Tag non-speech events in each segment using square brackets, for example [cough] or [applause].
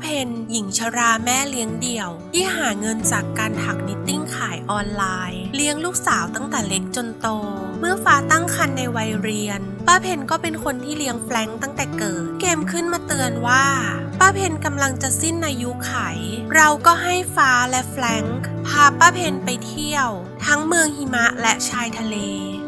เพนหญิงชราแม่เลี้ยงเดี่ยว ที่หาเงินจากการถักนิตติ้งขายออนไลน์ เลี้ยงลูกสาวตั้งแต่เล็กจนโต เมื่อฟ้าตั้งครรภ์ในวัยเรียน ป้าเพนก็เป็นคนที่เลี้ยงแฟรงตั้งแต่เกิด เกมขึ้นมาเตือนว่า ป้าเพนกำลังจะสิ้นอายุไข เราก็ให้ฟ้าและแฟรงพาป้าเพนไปเที่ยว ทั้งเมืองหิมะและชายทะเล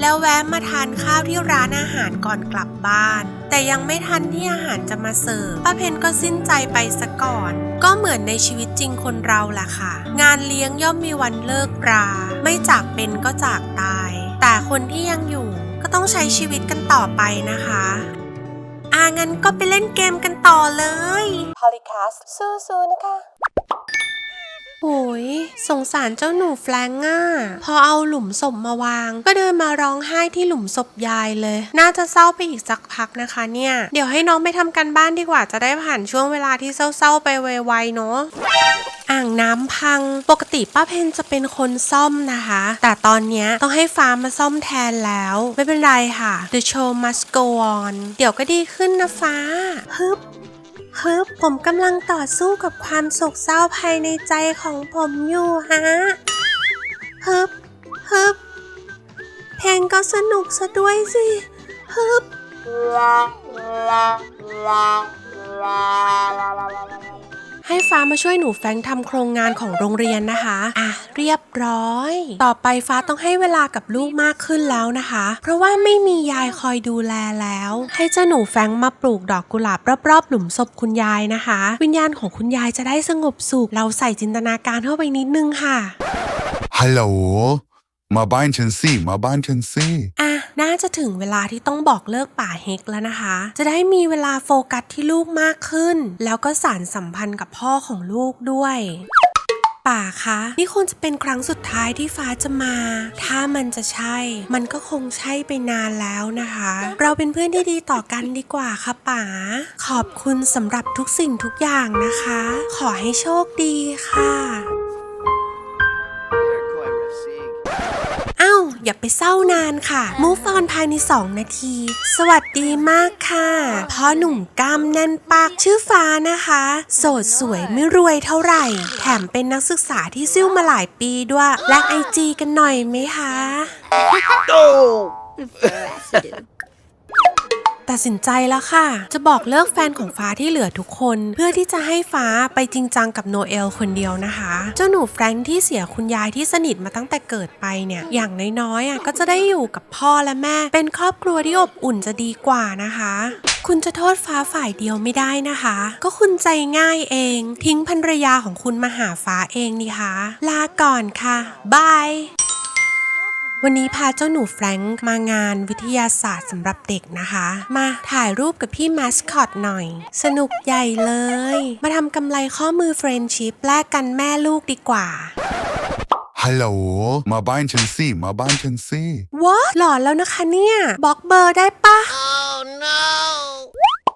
แล้วแวะมาทานข้าวที่ร้านอาหารก่อนกลับบ้าน แต่ยังไม่ทันที่อาหารจะมาเสิร์ฟป้าเพนก็สิ้นใจไปซะก่อน ก็เหมือนในชีวิตจริงคนเราแหละค่ะ งานเลี้ยงย่อมมีวันเลิกรา ไม่จากเป็นก็จากตาย แต่คนที่ยังอยู่ก็ต้องใช้ชีวิตกันต่อไปนะคะอางั้นก็ไปเล่นเกมกันต่อเลย Polycast สู้ๆนะคะ โอ้ยสงสารเจ้าหนูแฟรงก์อะพอเอาหลุมศพมาวาง ก็เดินมาร้องไห้ที่หลุมศพยายเลย น่าจะเศร้าไปอีกสักพักนะคะเนี่ย เดี๋ยวให้น้องไปทำกันบ้านดีกว่าจะได้ผ่านช่วงเวลาที่เศร้าๆไปไวๆเนาะอ่างน้ำพัง ปกติป้าเพนจะเป็นคนซ่อมนะคะ แต่ตอนเนี้ยต้องให้ฟ้ามาซ่อมแทนแล้ว ไม่เป็นไรค่ะ The show must go on เดี๋ยวก็ดีขึ้นนะฟ้าฮึบ ฮึบผมกำลังต่อสู้กับความโศกเศร้าภายในใจของผมอยู่ฮะฮึบฮึบเพลงก็สนุกซะด้วยสิฮึบ ให้ฟ้ามาช่วยหนูแฟงทำโครงงานของโรงเรียนนะคะ อะ เรียบร้อย ต่อไปฟ้าต้องให้เวลากับลูกมากขึ้นแล้วนะคะ เพราะว่าไม่มียายคอยดูแลแล้ว ให้เจ้าหนูแฟงมาปลูกดอกกุหลาบรอบๆหลุมศพคุณยายนะคะ วิญญาณของคุณยายจะได้สงบสุข เราใส่จินตนาการเข้าไปนิดนึงค่ะ ฮัลโหล มาบ้านฉันสิ มาบ้านฉันสิ น่าจะถึงเวลาที่ต้องบอกเลิกป่าเฮกแล้วนะคะ จะได้มีเวลาโฟกัสที่ลูกมากขึ้น แล้วก็สารสัมพันธ์กับพ่อของลูกด้วยป่าคะนี่คงจะเป็นครั้งสุดท้ายที่ฟ้าจะมา ถ้ามันจะใช่ มันก็คงใช่ไปนานแล้วนะคะ เราเป็นเพื่อนที่ดีต่อกันดีกว่าค่ะป่า ขอบคุณสำหรับทุกสิ่งทุกอย่างนะคะ ขอให้โชคดีค่ะ อ้าอย่าไปเศร้านานค่ะ มูฟออนภายใน 2 นาที สวัสดีมากค่ะพ่อหนุ่มกล้ามแน่นปากชื่อฟ้านะคะ โสดสวยไม่รวยเท่าไหร่ แถมเป็นนักศึกษาที่ซิ่วมาหลายปีด้วยแลกไอจีกันหน่อยไหมคะ ตัดสินใจแล้วค่ะ จะบอกเลิกแฟนของฟ้าที่เหลือทุกคน เพื่อที่จะให้ฟ้าไปจริงจังกับโนเอลคนเดียวนะคะ เจ้าหนูแฟรงค์ที่เสียคุณยายที่สนิทมาตั้งแต่เกิดไปเนี่ย อย่างน้อยๆอะก็จะได้อยู่กับพ่อและแม่ เป็นครอบครัวที่อบอุ่นจะดีกว่านะคะ คุณจะโทษฟ้าฝ่ายเดียวไม่ได้นะคะ ก็คุณใจง่ายเอง ทิ้งภรรยาของคุณมาหาฟ้าเองนี่คะ ลาก่อนค่ะบาย วันนี้พาเจ้าหนูแฟรงค์มางานวิทยาศาสตร์สำหรับเด็กนะคะ มาถ่ายรูปกับพี่มาสคอตหน่อย สนุกใหญ่เลย มาทำกำไรข้อมือเฟรนชิพแลกกันแม่ลูกดีกว่าฮัลโหล มาบ้านฉันสิมาบ้านฉันสิวะหลอนแล้วนะคะเนี่ยบล็อกเบอร์ได้ปะ oh no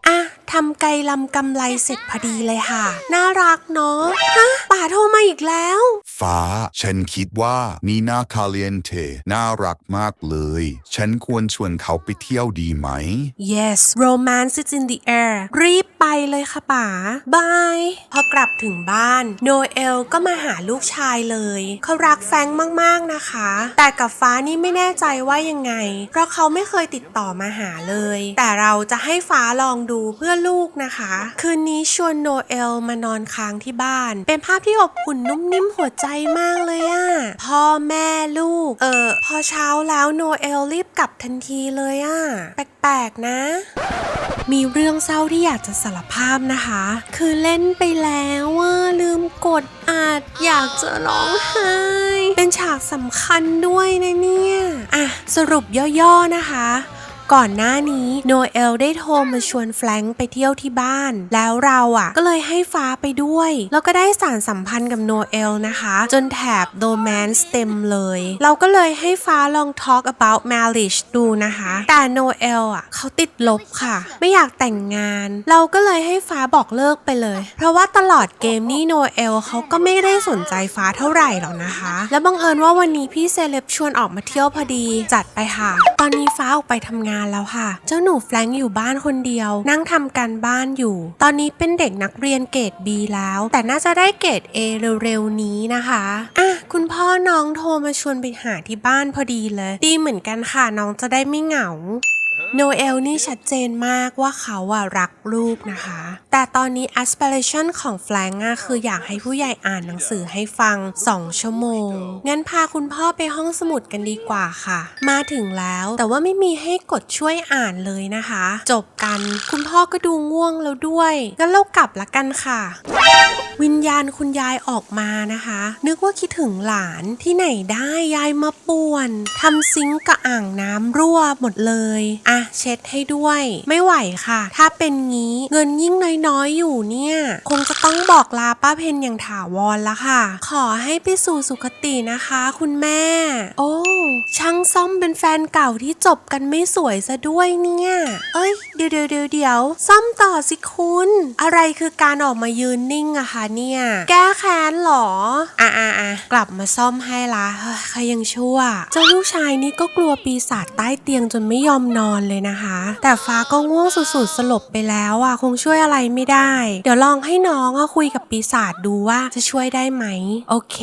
อะ ทำไกลลำกำไรเสร็จพอดีเลยค่ะ น่ารักเนาะฮะป่าโทรมาอีกแล้ว ฟ้า ฉันคิดว่านีนาคาเลียนเทน่ารักมากเลย ฉันควรชวนเขาไปเที่ยวดีไหม Yes romance is in the air รีบไปเลยค่ะป๋าบายพอกลับถึงบ้าน โนเอลก็มาหาลูกชายเลย เขารักแฟรงค์มากๆนะคะ แต่กับฟ้านี่ไม่แน่ใจว่ายังไง เพราะเขาไม่เคยติดต่อมาหาเลย แต่เราจะให้ฟ้าลองดูเพื่อลูกนะคะ คืนนี้ชวนโนเอลมานอนค้างที่บ้าน เป็นภาพที่อบอุ่นนุ่มนิ่มหัวใจมากเลยอะพ่อแม่ลูก เออพอเช้าแล้วโนเอลรีบกลับทันทีเลยอะแปลกๆนะมีเรื่องเศร้าที่อยากจะสารภาพนะคะ คือเล่นไปแล้วว่าลืมกดอัดอยากจะร้องไห้ เป็นฉากสำคัญด้วยนะเนี่ย อะ สรุปย่อๆนะคะ ก่อนหน้านี้โนเอลได้โทรมาชวนแฟรงค์ไปเที่ยวที่บ้าน แล้วเราอะ ก็เลยให้ฟ้าไปด้วย แล้วก็ได้สารสัมพันธ์กับโนเอลนะคะ จนแถบโดแมนสเต็มเลย เราก็เลยให้ฟ้าลอง talk about marriage ดูนะคะ แต่โนเอลอะเขาติดลบค่ะ ไม่อยากแต่งงาน เราก็เลยให้ฟ้าบอกเลิกไปเลย เพราะว่าตลอดเกมนี่โนเอลเขาก็ไม่ได้สนใจฟ้าเท่าไหร่หรอกนะคะ แล้วบังเอิญว่าวันนี้พี่เซเลบชวนออกมาเที่ยวพอดี จัดไปค่ะ ตอนนี้ฟ้าออกไปทำงานานแล้วค่ะ เจ้าหนูแฟรงค์อยู่บ้านคนเดียว นั่งทำการบ้านอยู่ ตอนนี้เป็นเด็กนักเรียนเกรด B แล้ว แต่น่าจะได้เกรด A เร็วๆนี้นะคะอะคุณพ่อน้องโทรมาชวนไปหาที่บ้านพอดีเลย ดีเหมือนกันค่ะน้องจะได้ไม่เหงา โนเอลนี่ชัดเจนมากว่าเขาอะรักลูกนะคะ แต่ตอนนี้ aspiration ของแฟรงก์อะคืออยากให้ผู้ใหญ่อ่านหนังสือให้ฟัง 2 ชั่วโมง งั้นพาคุณพ่อไปห้องสมุดกันดีกว่าค่ะ มาถึงแล้วแต่ว่าไม่มีให้กดช่วยอ่านเลยนะคะ จบกันคุณพ่อก็ดูง่วงแล้วด้วยงั้นเรากลับละกันค่ะ วิญญาณคุณยายออกมานะคะ นึกว่าคิดถึงหลานที่ไหนได้ยายมาป่วนทำซิงก์กับอ่างน้ำรั่วหมดเลยอะเช็ดให้ด้วย ไม่ไหวค่ะ ถ้าเป็นงี้เงินยิ่งน้อยๆอยู่เนี่ย คงจะต้องบอกลาป้าเพนอย่างถาวรละค่ะ ขอให้ไปสู่สุคตินะคะ คุณแม่ โอ้ช่างซ่อมเป็นแฟนเก่าที่จบกันไม่สวยซะด้วยเนี่ย เอ้ย ดี๋ยวเดี๋ยวเดี๋ยวเดี๋ยวซ่อมต่อสิคุณ อะไรคือการออกมายืนนิ่งอะคะเนี่ย แก้แค้นเหรอ อะอะอะกลับมาซ่อมให้ละเฮ้ยใครยังชั่ว เจ้าลูกชายนี่ก็กลัวปีศาจใต้เตียงจนไม่ยอมนอนเลยนะคะ แต่ฟ้าก็ง่วงสุดๆสลบไปแล้วอะคงช่วยอะไรไม่ได้ เดี๋ยวลองให้น้องอะคุยกับปีศาจดูว่าจะช่วยได้ไหม โอเค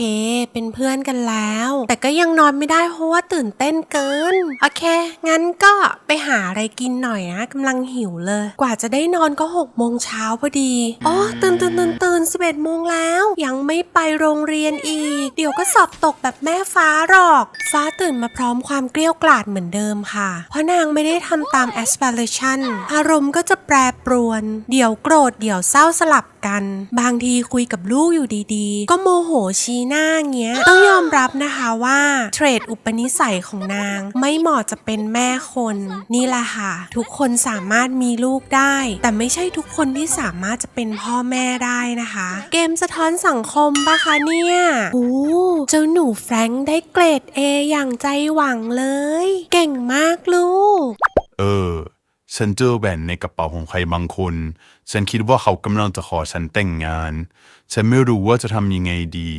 เป็นเพื่อนกันแล้ว แต่ก็ยังนอนไม่ได้เพราะว่าตื่นเต้นเกิน โอเค งั้นก็ไปหาอะไรกินหน่อยนะกำลังหิวเลย กว่าจะได้นอนก็หกโมงเช้าพอดีอ๋อตื่นตื่นตื่นตื่นสิบเอ็ดโมงแล้ว ยังไม่ไปโรงเรียนอีก เดี๋ยวก็สอบตกแบบแม่ฟ้าหรอก ฟ้าตื่นมาพร้อมความเกลี้ยวกล่อดเหมือนเดิมค่ะ เพราะนางไม่ได้ทำตาม aspiration อารมณ์ก็จะแปรปรวน เดี๋ยวโกรธเดี๋ยวเศร้าสลับ กัน บางทีคุยกับลูกอยู่ดีๆ ก็โมโหชี้หน้าเงี้ย ต้องยอมรับนะคะว่าเทรดอุปนิสัยของนาง ไม่เหมาะจะเป็นแม่คน นี่แหละค่ะ ทุกคนสามารถมีลูกได้ แต่ไม่ใช่ทุกคนที่สามารถจะเป็นพ่อแม่ได้นะคะ เกมสะท้อนสังคมปะคะเนี่ยโอ้เจ้าหนูแฟรงค์ได้เกรด A อย่างใจหวังเลย เก่งมากลูก เออ ฉันเจอแหวนในกระเป๋าของใครบางคน ฉันคิดว่าเขากำลังจะขอฉันแต่งงาน ฉันไม่รู้ว่าจะทำยังไงดี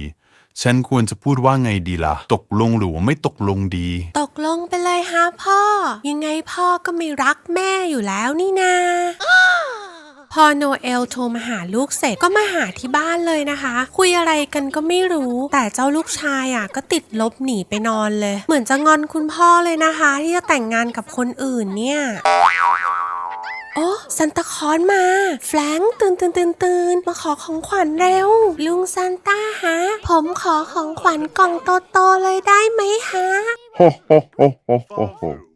ฉันควรจะพูดว่าไงดีล่ะ ตกลงหรือว่าไม่ตกลงดี ตกลงไปเลยฮะพ่อ ยังไงพ่อก็ไม่รักแม่อยู่แล้วนี่นา พอโนเอลโทรมาหาลูกเสร็จก็มาหาที่บ้านเลยนะคะ คุยอะไรกันก็ไม่รู้ แต่เจ้าลูกชายอะก็ติดลบหนีไปนอนเลย เหมือนจะงอนคุณพ่อเลยนะคะ ที่จะแต่งงานกับคนอื่นเนี่ยโอ้ซันตาคลอนมา แฟรงตื่นตื่นตื่นตื่นมาขอของขวัญเร็ว ลุงซันต้าฮะ ผมขอของขวัญกล่องโตๆเลยได้ไหมฮะ Ho, ho, ho, ho, ho, ho.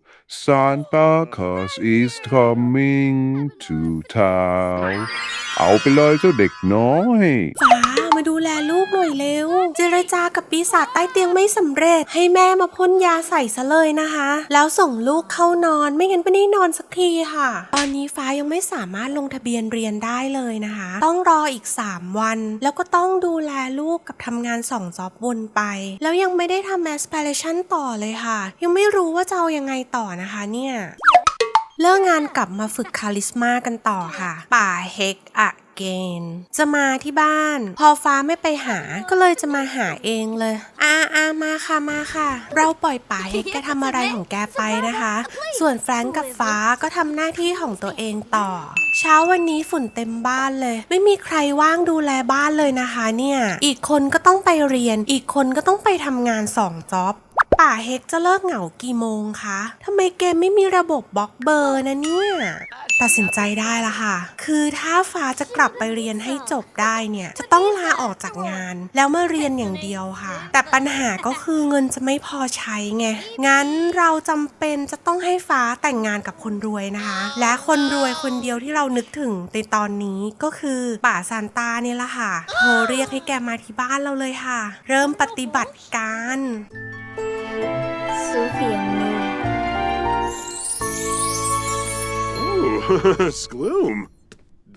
Santa Claus is coming to town เอาไปเลยเจ้าเด็กน้อย ฟ้ามา ดูแลลูกหน่อยเร็ว เจรจากับปีศาจใต้เตียงไม่สำเร็จ ให้แม่มาพ่นยาใส่ซะเลยนะคะ แล้วส่งลูกเข้านอนไม่งั้นไม่ได้นอนสักทีค่ะ ตอนนี้ฟ้ายังไม่สามารถลงทะเบียนเรียนได้เลยนะคะ ต้องรออีก 3 วัน แล้วก็ต้องดูแลลูกกับทำงานสองจ็อบวนไป แล้วยังไม่ได้ทำ aspiration ต่อเลยค่ะ ยังไม่รู้ว่าจะเอายังไงต่อนะคะเนี่ยเลิกงานกลับมาฝึกคาลิสมากันต่อค่ะ ป่าเฮกอะ เกนจะมาที่บ้าน พอฟ้าไม่ไปหาก็เลยจะมาหาเองเลยอาอามาค่ะมาค่ะ เราปล่อยป่าเฮกแกทำอะไรของแกไปนะคะ ส่วนแฟรงก์กับฟ้าก็ทำหน้าที่ของตัวเองต่อ เช้าวันนี้ฝุ่นเต็มบ้านเลย ไม่มีใครว่างดูแลบ้านเลยนะคะ เนี่ย อีกคนก็ต้องไปเรียน อีกคนก็ต้องไปทำงานสองจ็อบ ป่าเฮกจะเลิกเหงากี่โมงคะ ทำไมเกมไม่มีระบบบล็อกเบอร์นะเนี่ย ตัดสินใจได้ละค่ะ คือถ้าฟ้าจะกลับไปเรียนให้จบได้เนี่ย จะต้องลาออกจากงาน แล้วมาเรียนอย่างเดียวค่ะ แต่ปัญหาก็คือเงินจะไม่พอใช้ไง งั้นเราจำเป็นจะต้องให้ฟ้าแต่งงานกับคนรวยนะคะ และคนรวยคนเดียวที่เรานึกถึงในตอนนี้ก็คือป่าซานตาเนี่ยละค่ะ โทรเรียกให้แกมาที่บ้านเราเลยค่ะ เริ่มปฏิบัติการ Sophia Moon. Ooh, [laughs] Skloom.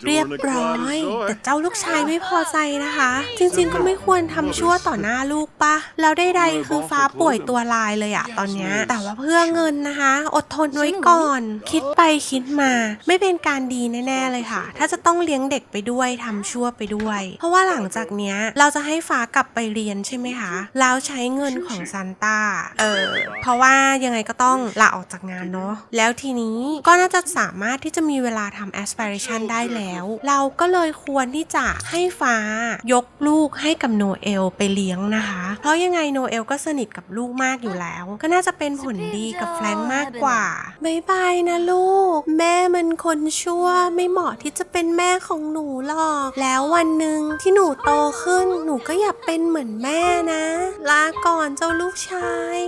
เรียบร้อย แต่เจ้าลูกชายไม่พอใจนะคะ จริงๆก็ไม่ควรทำชั่วต่อหน้าลูกปะแล้วใดๆคือฟ้าป่วยตัวลายเลยอะตอนนี้ แต่ว่าเพื่อเงินนะคะ อดทนไว้ก่อน คิดไปคิดมา ไม่เป็นการดีแน่ๆเลยค่ะ ถ้าจะต้องเลี้ยงเด็กไปด้วยทำชั่วไปด้วย เพราะว่าหลังจากเนี้ยเราจะให้ฟ้ากลับไปเรียนใช่ไหมคะแล้วใช้เงินของซันต้าเออเพราะว่ายังไงก็ต้องลาออกจากงานเนาะแล้วทีนี้ก็น่าจะสามารถที่จะมีเวลาทำ aspiration ได้แล้วเราก็เลยควรที่จะให้ฟ้ายกลูกให้กับโนเอลไปเลี้ยงนะคะ เพราะยังไงโนเอลก็สนิทกับลูกมากอยู่แล้ว ก็น่าจะเป็นผลดีกับแฟรงค์มากกว่าบายบายนะลูก แม่มันคนชั่วไม่เหมาะที่จะเป็นแม่ของหนูหรอก แล้ววันหนึ่งที่หนูโตขึ้น หนูก็อยากเป็นเหมือนแม่นะ ลาก่อนเจ้าลูกชาย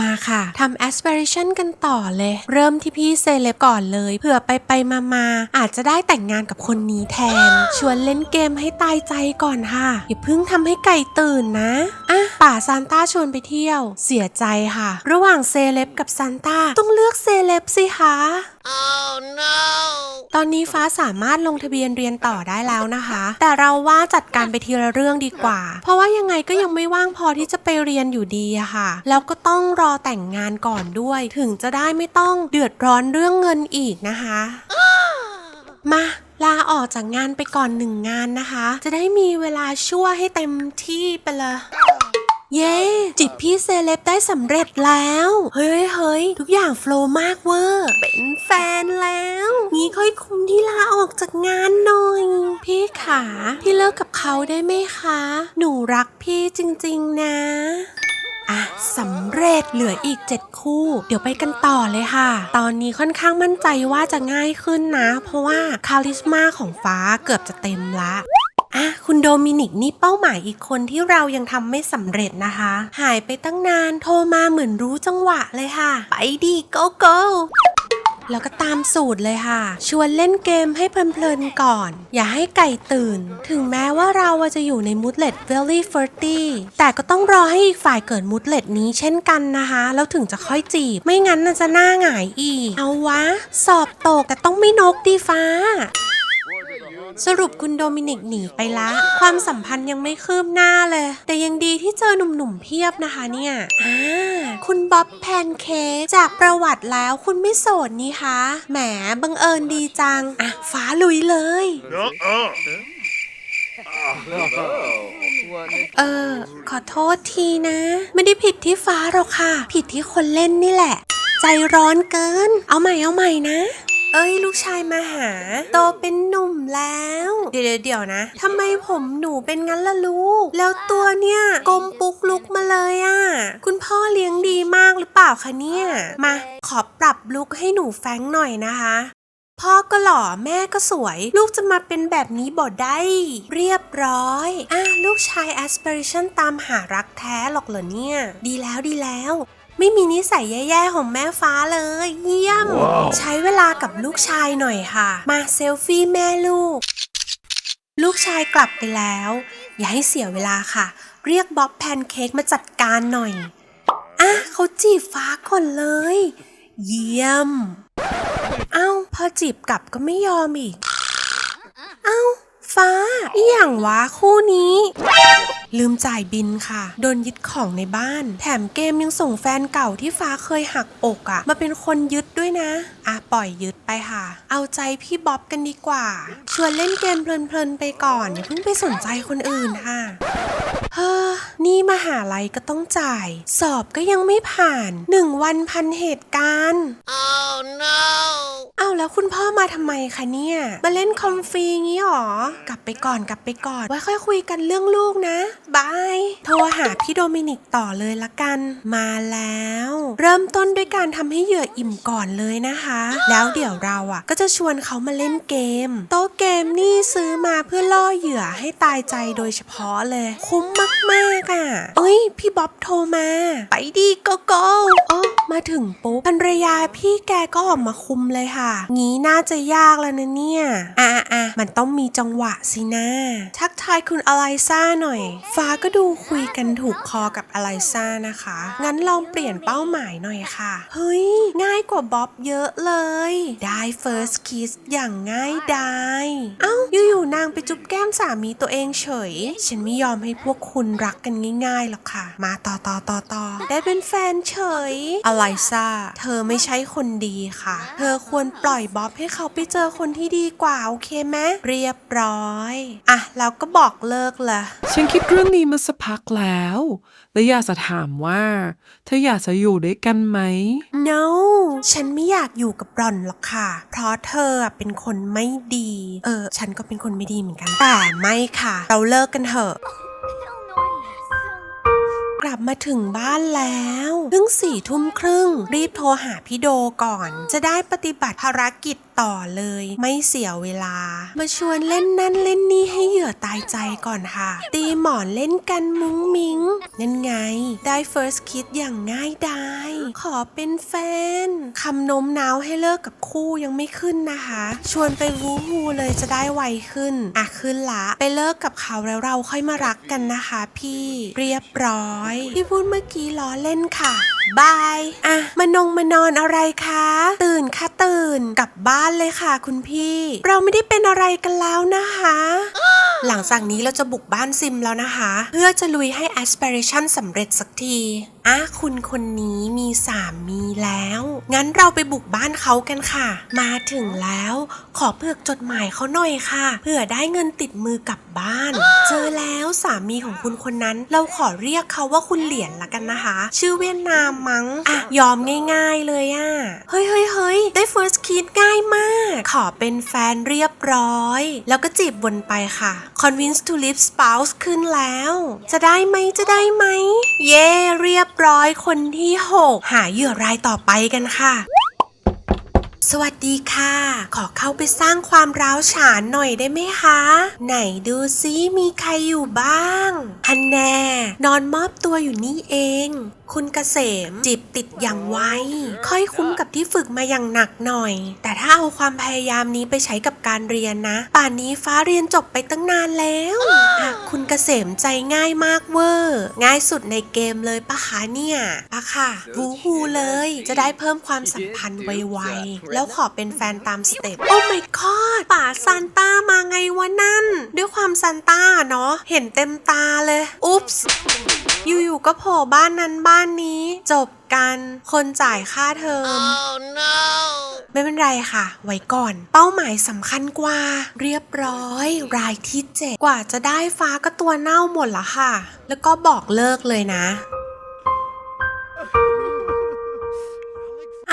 มาค่ะทำ aspiration กันต่อเลย เริ่มที่พี่เซเลบก่อนเลยเผื่อไปไปมามาอาจจะได้แต่งงานกับคนนี้แทน ชวนเล่นเกมให้ตายใจก่อนค่ะ อย่าเพิ่งทำให้ไก่ตื่นนะ อะ ป่าซานต้าชวนไปเที่ยว เสียใจค่ะ ระหว่างเซเลบกับซานต้าต้องเลือกเซเลบสิคะตอนนี้ฟ้าสามารถลงทะเบียนเรียนต่อได้แล้วนะคะ แต่เราว่าจัดการไปทีละเรื่องดีกว่า เพราะว่ายังไงก็ยังไม่ว่างพอที่จะไปเรียนอยู่ดีอะค่ะ แล้วก็ต้องรอแต่งงานก่อนด้วย ถึงจะได้ไม่ต้องเดือดร้อนเรื่องเงินอีกนะคะ มาลาออกจากงานไปก่อนหนึ่งงานนะคะ จะได้มีเวลาช่วยให้เต็มที่ไปเลย เย้ จิบพี่เซเลบได้สำเร็จแล้ว เฮ้ยเฮ้ยทุกอย่างโฟลว์มากเวอร์เป็นแฟนแล้ว งี้ค่อยคุมที่ลาออกจากงานหน่อย พี่ขาพี่เลิกกับเขาได้ไหมคะ หนูรักพี่จริงๆนะอะสำเร็จเหลืออีก 7 คู่ เดี๋ยวไปกันต่อเลยค่ะ ตอนนี้ค่อนข้างมั่นใจว่าจะง่ายขึ้นนะ เพราะว่าคาลิสมาของฟ้าเกือบจะเต็มละ อะคุณโดมินิกนี่เป้าหมายอีกคนที่เรายังทำไม่สำเร็จนะคะ หายไปตั้งนานโทรมาเหมือนรู้จังหวะเลยค่ะ ไปดีโกโก้แล้วก็ตามสูตรเลยค่ะ ชวนเล่นเกมให้เพลินๆก่อน อย่าให้ไก่ตื่น ถึงแม้ว่าเราจะอยู่ในมูดเลตเวลลี่เฟอร์ตี้แต่ก็ต้องรอให้อีกฝ่ายเกิดมูดเลตนี้เช่นกันนะคะ แล้วถึงจะค่อยจีบ ไม่งั้นน่าจะหน้าหงายอีก เอาวะ สอบตกแต่ต้องไม่นกดีฟ้า สรุปคุณโดมินิกหนีไปละ ความสัมพันธ์ยังไม่คืบหน้าเลย แต่ยังดีที่เจอหนุ่มๆเพียบนะคะเนี่ยอ่าคุณบ๊อบแพนเค้กจากประวัติแล้วคุณไม่โสดนี่คะ แหมบังเอิญดีจัง อะ ฟ้าลุยเลย เออ ขอโทษทีนะ ไม่ได้ผิดที่ฟ้าหรอกค่ะ ผิดที่คนเล่นนี่แหละ ใจร้อนเกิน เอาใหม่เอาใหม่นะ เอ้ยลูกชายมาหา โตเป็นหนุ่มแล้ว เดี๋ยวเดี๋ยวๆนะทำไมผมหนูเป็นงั้นล่ะลูก แล้วตัวเนี่ยกลมปุกลุกมาเลยอะ่ะ คุณพ่อเลี้ยงดีมากหรือเปล่าคะเนี่ย มาขอปรับลุกให้หนูแฟงหน่อยนะคะพ่อก็หล่อแม่ก็สวย ลูกจะมาเป็นแบบนี้บ่ได้ เรียบร้อยอะลูกชาย aspiration ตามหารักแท้หรอกเหรอเนี่ย ดีแล้วดีแล้ว ไม่มีนิสัยแย่ๆของแม่ฟ้าเลยเยี่ยมใช้เวลากับลูกชายหน่อยค่ะ มาเซลฟี่แม่ลูก ลูกชายกลับไปแล้ว อย่าให้เสียเวลาค่ะ เรียกบ๊อบแพนเค้กมาจัดการหน่อยอะเขาจีบฟ้าก่อนเลย เยี่ยม เอ้า พอจีบกลับก็ไม่ยอมอีก เอ้า ฟ้าอหย่างวะคู่นี้ ลืมจ่ายบินค่ะ โดนยึดของในบ้าน แถมเกมยังส่งแฟนเก่าที่ฟ้าเคยหักอกอะมาเป็นคนยึดด้วยนะ อะปล่อยยึดไปค่ะ เอาใจพี่บ๊อบกันดีกว่า ชวนเล่นเกมเพลินๆไปก่อนอย่าเพิ่งไปสนใจคนอื่นค่ะเฮ้อนี่มหาลัยก็ต้องจ่าย สอบก็ยังไม่ผ่านหนึ่งวันพันเหตุการณ์เอาแล้วคุณพ่อมาทำไมคะเนี่ย มาเล่นคอมฟรีงี้หรอกลับไปก่อนกลับไปก่อนไว้ค่อยคุยกันเรื่องลูกนะบายโทรหาพี่โดมินิกต่อเลยละกัน มาแล้ว เริ่มต้นด้วยการทำให้เหยื่ออิ่มก่อนเลยนะคะ แล้วเดี๋ยวเราอะ ก็จะชวนเขามาเล่นเกม โต๊ะเกมนี่ซื้อมาเพื่อล่อเหยื่อให้ตายใจโดยเฉพาะเลย คุ้มมากๆอะเอ้ย พี่บ๊อบโทรมา ไปดีโกโก้โอมาถึงปุ๊บภรรยาพี่แกก็ออกมาคุมเลยค่ะ งี้น่าจะยากแล้วนะเนี่ยอะอะมันต้องมีจังหวะสินะทักทายคุณอไลซ่าหน่อย ฟ้าก็ดูคุยกันถูกคอกับอไลซ่านะคะ งั้นลองเปลี่ยนเป้าหมายหน่อยค่ะ เฮ้ย ง่ายกว่าบ๊อบเยอะเลย ได้ first kiss อย่างง่ายดายเอ้า อยู่ๆนางไปจุ๊บแก้มสามีตัวเองเฉย ฉันไม่ยอมให้พวกคุณรักกันง่ายๆหรอกค่ะ มาต่อต่อต่อต่อได้เป็นแฟนเฉย อไลซ่า เธอไม่ใช่คนดีค่ะ เธอควรปล่อยบ๊อบให้เขาไปเจอคนที่ดีกว่า โอเคไหมเรียบร้อยอะแล้วก็บอกเลิกละฉันคิดเรื่องนี้มาสักพักแล้ว และอยากจะถามว่าเธออยากจะอยู่ด้วยกันไหม no ฉันไม่อยากอยู่กับรอนหรอกค่ะ เพราะเธอเป็นคนไม่ดี เออ ฉันก็เป็นคนไม่ดีเหมือนกัน แต่ไม่ค่ะ เราเลิกกันเถอะกลับมาถึงบ้านแล้วเพิ่งสี่ทุ่มครึ่ง รีบโทรหาพี่โดก่อน จะได้ปฏิบัติภารกิจ ต่อเลย ไม่เสียเวลา มาชวนเล่นนั่นเล่นนี่ให้เหยื่อตายใจก่อนค่ะ ตีหมอนเล่นกันมุ้งมิงนั่นไง ได้ first kiss อย่างง่ายดายขอเป็นแฟนคำโน้มน้าวให้เลิกกับคู่ยังไม่ขึ้นนะคะ ชวนไปวูฮูเลยจะได้ไวขึ้นอะขึ้นละไปเลิกกับเขาแล้วเราค่อยมารักกันนะคะ พี่เรียบร้อย ที่พูดเมื่อกี้ล้อเล่นค่ะบายอะมานงมานอนอะไรคะ ตื่นค่ะตื่นกลับบ้านเลยค่ะ คุณพี่ เราไม่ได้เป็นอะไรกันแล้วนะคะ หลังจากนี้เราจะบุกบ้านซิมแล้วนะคะ เพื่อจะลุยให้ aspiration สำเร็จสักทีอะคุณคนนี้มีสามีแล้ว งั้นเราไปบุกบ้านเขากันค่ะ มาถึงแล้ว ขอเพือกจดหมายเขาหน่อยค่ะ เพื่อได้เงินติดมือกลับบ้าน เจอแล้วสามีของคุณคนนั้น เราขอเรียกเขาว่าคุณเหรียญละกันนะคะ ชื่อเวียดนามมั้งอะยอมง่าย ๆเลยอะ เฮ้ยเฮ้ยเฮ้ยได้ first kiss ง่ายมาก ขอเป็นแฟนเรียบร้อย แล้วก็จีบวนไปค่ะ convince to leave spouse ขึ้นแล้ว จะได้ไหมจะได้ไหม เย่เรียบร้อยคนที่ 6 หาเหยื่อรายต่อไปกันค่ะสวัสดีค่ะ ขอเข้าไปสร้างความร้าวฉานหน่อยได้ไหมคะ ไหนดูซิมีใครอยู่บ้างอันแน่ นอนมอบตัวอยู่นี่เอง คุณเกษม จิบติดอย่างไวค่อยคุ้มกับที่ฝึกมาอย่างหนักหน่อย แต่ถ้าเอาความพยายามนี้ไปใช้กับการเรียนนะ ป่านนี้ฟ้าเรียนจบไปตั้งนานแล้วอะคุณเกษมใจง่ายมากเวอร์ง่ายสุดในเกมเลยปะคะเนี่ยปะค่ะวูฮูเลย จะได้เพิ่มความสัมพันธ์ไวๆแล้วขอเป็นแฟนตามสเต็ปโอ้ my god ป่าซานต้ามาไงวะนั่น ด้วยความซานต้าเนาะเห็นเต็มตาเลยอุ๊ปส์อยู่ๆก็โผล่บ้านนั้นบ้านนี้จบกันคนจ่ายค่าเทอมไม่เป็นไรค่ะ ไว้ก่อน เป้าหมายสำคัญกว่า เรียบร้อย รายที่เจ็ดกว่าจะได้ฟ้าก็ตัวเน่าหมดละค่ะ แล้วก็บอกเลิกเลยนะ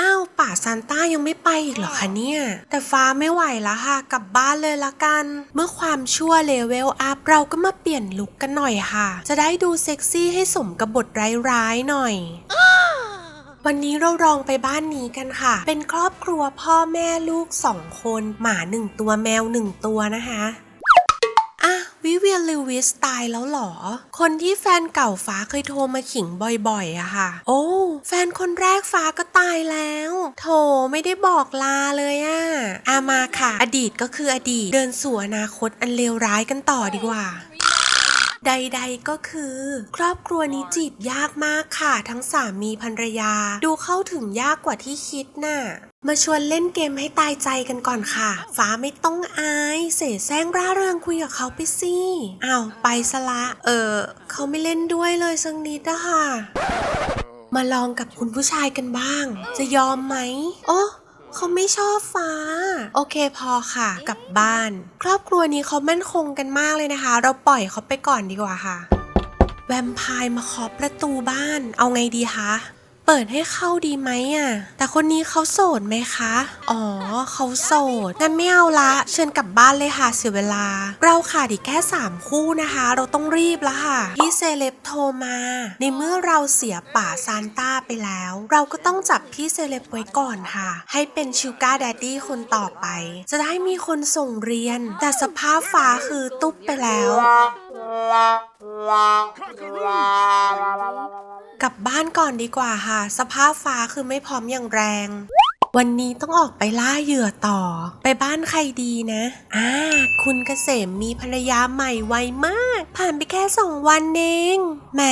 อ้าวป่าซานต้ายังไม่ไปอีกเหรอคะเนี่ย แต่ฟ้าไม่ไหวแล้วค่ะ กลับบ้านเลยละกัน เมื่อความชั่วเลเวลอัพเราก็มาเปลี่ยนลุคกันหน่อยค่ะ จะได้ดูเซ็กซี่ให้สมกับบทร้ายๆหน่อยวันนี้เราลองไปบ้านนี้กันค่ะ เป็นครอบครัวพ่อแม่ลูกสองคน หมาหนึ่งตัวแมวหนึ่งตัวนะคะ อะ วิเวียนลิวิสตายแล้วหรอ คนที่แฟนเก่าฟ้าเคยโทรมาขิงบ่อยๆอะค่ะ โอ้ แฟนคนแรกฟ้าก็ตายแล้ว โถไม่ได้บอกลาเลยอะอามาค่ะ อดีตก็คืออดีต เดินสู่อนาคตอันเลวร้ายกันต่อดีกว่าใดๆก็คือ ครอบครัวนี้จีบยากมากค่ะ ทั้งสามีภรรยา ดูเข้าถึงยากกว่าที่คิดน่ะ มาชวนเล่นเกมให้ตายใจกันก่อนค่ะ ฟ้าไม่ต้องอาย เสแสร้งร่าเริงคุยกับเขาไปสิอ้าวไปสละ เออ เขาไม่เล่นด้วยเลยสักนิดอะค่ะ มาลองกับคุณผู้ชายกันบ้าง จะยอมไหม โอ้เขาไม่ชอบฟ้า โอเคพอค่ะ กลับบ้าน ครอบครัวนี้เขามั่นคงกันมากเลยนะคะ เราปล่อยเขาไปก่อนดีกว่าค่ะ แวมไพร์มาเคาะประตูบ้าน เอาไงดีคะ เปิดให้เข้าดีไหมอะ แต่คนนี้เขาโสดไหมคะ อ๋อเขาโสด งั้นไม่เอาละ เชิญกลับบ้านเลยค่ะเสียเวลา เราขาดอีกแค่ 3 คู่นะคะ เราต้องรีบล้วค่ะพี่เซเลบโทรมา ในเมื่อเราเสียป่าซานต้าไปแล้ว เราก็ต้องจับพี่เซเลบไว้ก่อนค่ะ ให้เป็นชูการ์แดดดี้คนต่อไป จะได้มีคนส่งเรียน แต่สภาพฟ้าคือตุ๊บไปแล้ว กลับบ้านก่อนดีกว่าค่ะ สภาพฟ้าคือไม่พร้อมอย่างแรง วันนี้ต้องออกไปล่าเหยื่อต่อ ไปบ้านใครดีนะอ่าคุณเกษมมีภรรยาใหม่ไวมากพผ่านไปแค่สองวันเองแหม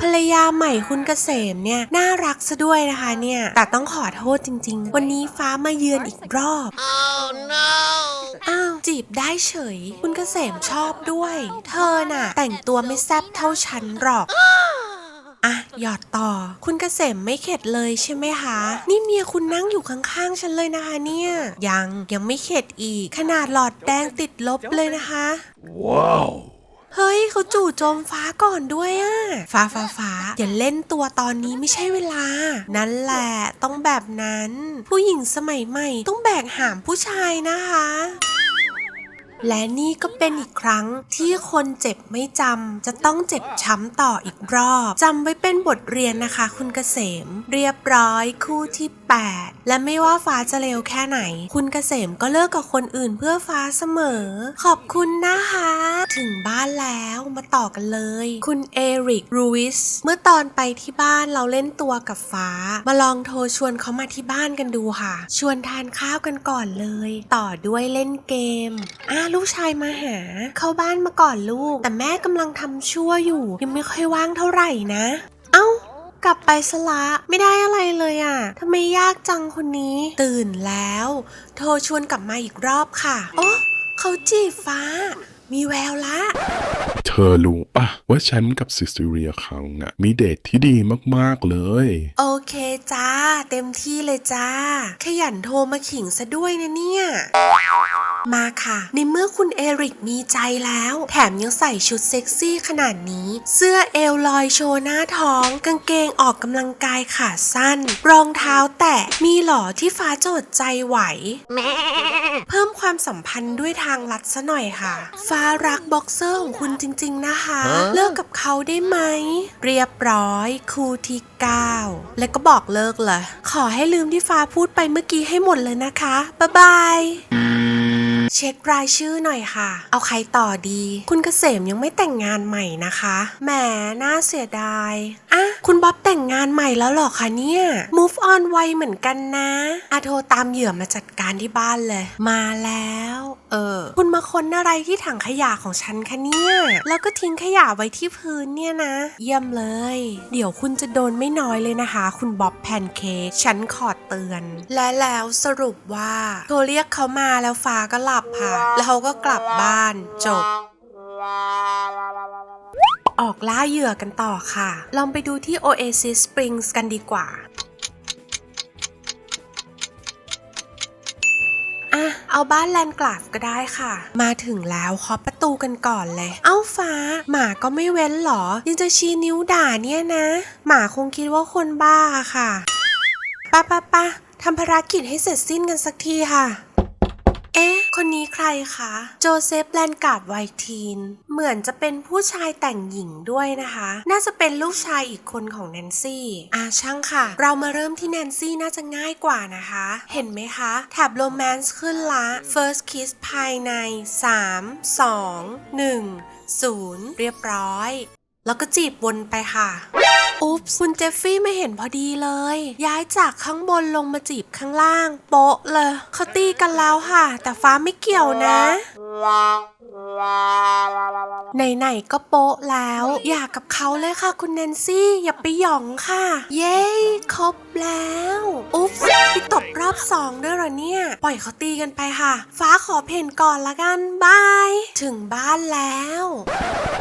ภรรยาใหม่คุณเกษมเนี่ยน่ารักซะด้วยนะคะเนี่ย แต่ต้องขอโทษจริง ๆ วันนี้ฟ้ามาเยือนอีกรอบอ้าวจีบได้เฉย คุณเกษมชอบด้วย เธอน่ะ แต่งตัวไม่แซ่บเท่าฉันหรอก อะหยอดต่อ คุณเกษมไม่เข็ดเลยใช่ไหมคะ นี่เมียคุณนั่งอยู่ข้างๆฉันเลยนะคะเนี่ย ยังยังไม่เข็ดอีก ขนาดหลอดแดงติดลบเลยนะคะ ว้าวเฮ้ยเขาจู่โจมฟ้าก่อนด้วยอะฟ้าฟ้าฟ้าอย่าเล่นตัวตอนนี้ไม่ใช่เวลา นั่นแหละต้องแบบนั้น ผู้หญิงสมัยใหม่ต้องแบกหามผู้ชายนะคะ และนี่ก็เป็นอีกครั้งที่คนเจ็บไม่จำจะต้องเจ็บช้ำต่ออีกรอบจำไว้เป็นบทเรียนนะคะ คุณเกษม เรียบร้อยคู่ที่ 8 และไม่ว่าฟ้าจะเลวแค่ไหน คุณเกษมก็เลิกกับคนอื่นเพื่อฟ้าเสมอ ขอบคุณนะคะ ถึงบ้านแล้วมาต่อกันเลย คุณเอริกรูวิสเมื่อตอนไปที่บ้านเราเล่นตัวกับฟ้า มาลองโทรชวนเขามาที่บ้านกันดูค่ะ ชวนทานข้าวกันก่อนเลย ต่อด้วยเล่นเกมอ่าลูกชายมาหา เข้าบ้านมาก่อนลูก แต่แม่กำลังทำชั่วอยู่ ยังไม่ค่อยว่างเท่าไหร่นะ เอ้ากลับไปสละไม่ได้อะไรเลยอะทำไมยากจังคนนี้ ตื่นแล้ว โทรชวนกลับมาอีกรอบค่ะ โอ้เขาจีบฟ้า มีแววละเธอรู้ปะว่าฉันกับซิสเตอเรียเขาอะมีเดทที่ดีมากๆเลย โอเคจ้า เต็มที่เลยจ้า ขยันโทรมาขิงซะด้วยนะเนี่ย มาค่ะ ในเมื่อคุณเอริกมีใจแล้ว แถมยังใส่ชุดเซ็กซี่ขนาดนี้ เสื้อเอวลอยโชว์หน้าท้อง กางเกงออกกำลังกายขาสั้น รองเท้าแตะ มีหล่อที่ฟ้าโจดใจไหว เพิ่มความสัมพันธ์ด้วยทางลัดซะหน่อยค่ะ ฟ้ารักบ็อกเซอร์ของคุณจริง ๆ นะคะ เลิกกับเขาได้ไหม เรียบร้อยคู่ที่9 แล้วก็บอกเลิกเลยขอให้ลืมที่ฟ้าพูดไปเมื่อกี้ให้หมดเลยนะคะ บ๊ายบาย เช็ครายชื่อหน่อยค่ะ เอาใครต่อดี คุณเกษมยังไม่แต่งงานใหม่นะคะ แหม น่าเสียดายอะคุณบ๊อบแต่งงานใหม่แล้วหรอคะเนี่ย move on ไวเหมือนกันนะอาโทรตามเหยื่อมาจัดการที่บ้านเลย มาแล้ว เออ คุณมาค้นอะไรที่ถังขยะของฉันคะเนี่ย แล้วก็ทิ้งขยะไว้ที่พื้นเนี่ยนะ เยี่ยมเลย เดี๋ยวคุณจะโดนไม่น้อยเลยนะคะ คุณบ๊อบแพนเค้กฉันขอเตือน และแล้วสรุปว่า โทรเรียกเขามาแล้วฟ้าก็หลับค่ะ แล้วเขาก็กลับบ้านจบ ออกล่าเหยื่อกันต่อค่ะ ลองไปดูที่ Oasis Springs กันดีกว่าอะเอาบ้านแลนด์กลาฟก็ได้ค่ะ มาถึงแล้วเคาะประตูกันก่อนเลย เอ้าฟ้า หมาก็ไม่เว้นหรอ ยังจะชี้นิ้วด่าเนี่ยนะ หมาคงคิดว่าคนบ้าค่ะปะปะปะทำภารกิจให้เสร็จสิ้นกันสักทีค่ะ เอ๊ะ คนนี้ใครคะ โจเซฟแลนการ์ดไวทีน เหมือนจะเป็นผู้ชายแต่งหญิงด้วยนะคะ น่าจะเป็นลูกชายอีกคนของแนนซี่ อ่าช่างค่ะ เรามาเริ่มที่แนนซี่น่าจะง่ายกว่านะคะ เห็นไหมคะ แถบโรแมนซ์ขึ้นละ first kiss ภายใน 3 2 1 0 เรียบร้อย แล้วก็จีบวนไปค่ะอุ๊บส์คุณเจฟฟี่ไม่เห็นพอดีเลย ย้ายจากข้างบนลงมาจีบข้างล่าง โป๊ะเลยเขาตีกันแล้วค่ะ แต่ฟ้าไม่เกี่ยวนะ ไหนๆก็โป๊ะแล้ว อยากกับเขาเลยค่ะคุณแนนซี่ อย่าไปหยองค่ะ เย้ครบแล้ว อุ๊บที่ตบรอบสองด้วยเหรอเนี่ย ปล่อยเขาตีกันไปค่ะ ฟ้าขอเพนก่อนละกันบาย ถึงบ้านแล้ว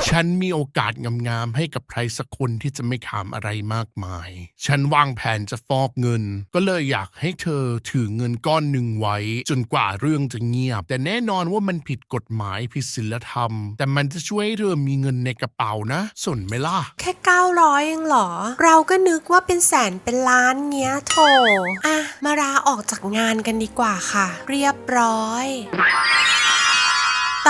ฉันมีโอกาสงามๆให้กับใครสักคนที่จะไม่ถามอะไรมากมาย ฉันวางแผนจะฟอกเงิน ก็เลยอยากให้เธอถือเงินก้อนหนึ่งไว้ จนกว่าเรื่องจะเงียบ แต่แน่นอนว่ามันผิดกฎหมายผิดศีลธรรม แต่มันจะช่วยให้เธอมีเงินในกระเป๋านะ สนไหมล่ะ แค่ 900เองเหรอ เราก็นึกว่าเป็นแสนเป็นล้านเงี้ยโถอะมาลาออกจากงานกันดีกว่าค่ะ เรียบร้อย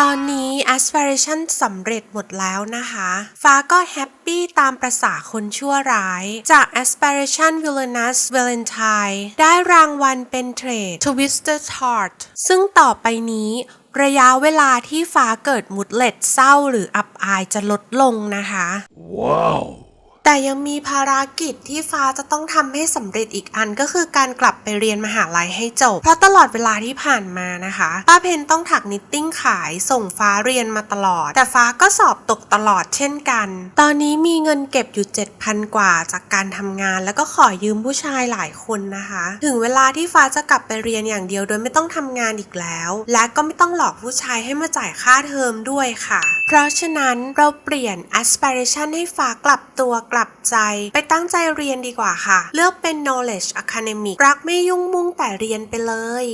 ตอนนี้ aspiration สำเร็จหมดแล้วนะคะ ฟ้าก็แฮปปี้ตามประษาคนชั่วร้าย จาก aspiration villainous valentine ได้รางวัลเป็นเทรด twisted heart ซึ่งต่อไปนี้ ระยะเวลาที่ฟ้าเกิดมุดเล็ดเศร้าหรืออับอายจะลดลงนะคะ ว้าว แต่ยังมีภารกิจที่ฟ้าจะต้องทำให้สำเร็จอีกอันก็คือการกลับไปเรียนมหาลัยให้จบ เพราะตลอดเวลาที่ผ่านมานะคะ ป้าเพนต้องถักนิตติ้งขายส่งฟ้าเรียนมาตลอด แต่ฟ้าก็สอบตกตลอดเช่นกัน ตอนนี้มีเงินเก็บอยู่ 7,000 กว่าจากการทำงาน แล้วก็ขอยืมผู้ชายหลายคนนะคะ ถึงเวลาที่ฟ้าจะกลับไปเรียนอย่างเดียวโดยไม่ต้องทำงานอีกแล้ว และก็ไม่ต้องหลอกผู้ชายให้มาจ่ายค่าเทอมด้วยค่ะ เพราะฉะนั้นเราเปลี่ยน aspiration ให้ฟ้ากลับตัวกลับจับใจ ไปตั้งใจเรียนดีกว่าค่ะ เลือกเป็น knowledge academic รักไม่ยุ่งมุ่งแต่เรียนไปเลย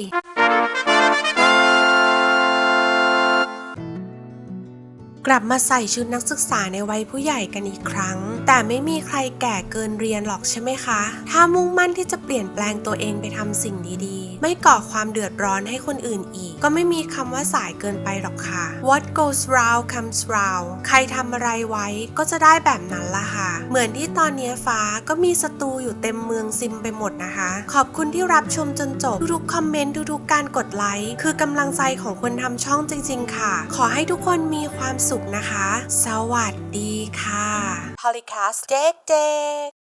กลับมาใส่ชุดนักศึกษาในวัยผู้ใหญ่กันอีกครั้ง แต่ไม่มีใครแก่เกินเรียนหรอกใช่ไหมคะ ถ้ามุ่งมั่นที่จะเปลี่ยนแปลงตัวเองไปทำสิ่งดีๆ ไม่ก่อความเดือดร้อนให้คนอื่นอีก ก็ไม่มีคำว่าสายเกินไปหรอกค่ะ What goes round comes round ใครทำอะไรไว้ก็จะได้แบบนั้นละค่ะ เหมือนที่ตอนนี้ฟ้าก็มีศัตรูอยู่เต็มเมืองซิมไปหมดนะคะ ขอบคุณที่รับชมจนจบ ทุกๆคอมเมนต์ทุกๆการกดไลค์คือกำลังใจของคนทำช่องจริง ๆ ค่ะ ขอให้ทุกคนมีความสุขสุขนะคะ สวัสดีค่ะ Polycast เด็กๆ